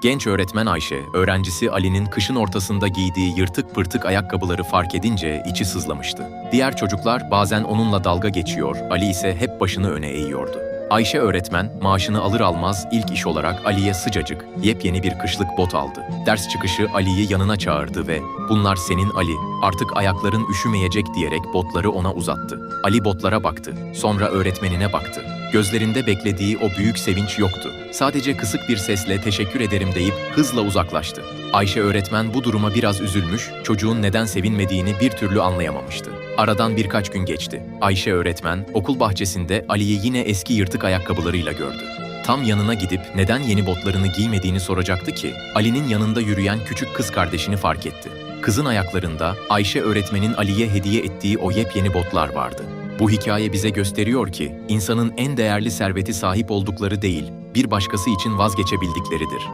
Genç öğretmen Ayşe, öğrencisi Ali'nin kışın ortasında giydiği yırtık pırtık ayakkabıları fark edince içi sızlamıştı. Diğer çocuklar bazen onunla dalga geçiyor, Ali ise hep başını öne eğiyordu. Ayşe öğretmen maaşını alır almaz ilk iş olarak Ali'ye sıcacık, yepyeni bir kışlık bot aldı. Ders çıkışı Ali'yi yanına çağırdı ve "Bunlar senin Ali, artık ayakların üşümeyecek." diyerek botları ona uzattı. Ali botlara baktı, sonra öğretmenine baktı. Gözlerinde beklediği o büyük sevinç yoktu. Sadece kısık bir sesle teşekkür ederim deyip hızla uzaklaştı. Ayşe öğretmen bu duruma biraz üzülmüş, çocuğun neden sevinmediğini bir türlü anlayamamıştı. Aradan birkaç gün geçti. Ayşe öğretmen okul bahçesinde Ali'yi yine eski yırtık ayakkabılarıyla gördü. Tam yanına gidip neden yeni botlarını giymediğini soracaktı ki Ali'nin yanında yürüyen küçük kız kardeşini fark etti. Kızın ayaklarında Ayşe öğretmenin Ali'ye hediye ettiği o yepyeni botlar vardı. Bu hikaye bize gösteriyor ki insanın en değerli serveti sahip oldukları değil, bir başkası için vazgeçebildikleridir.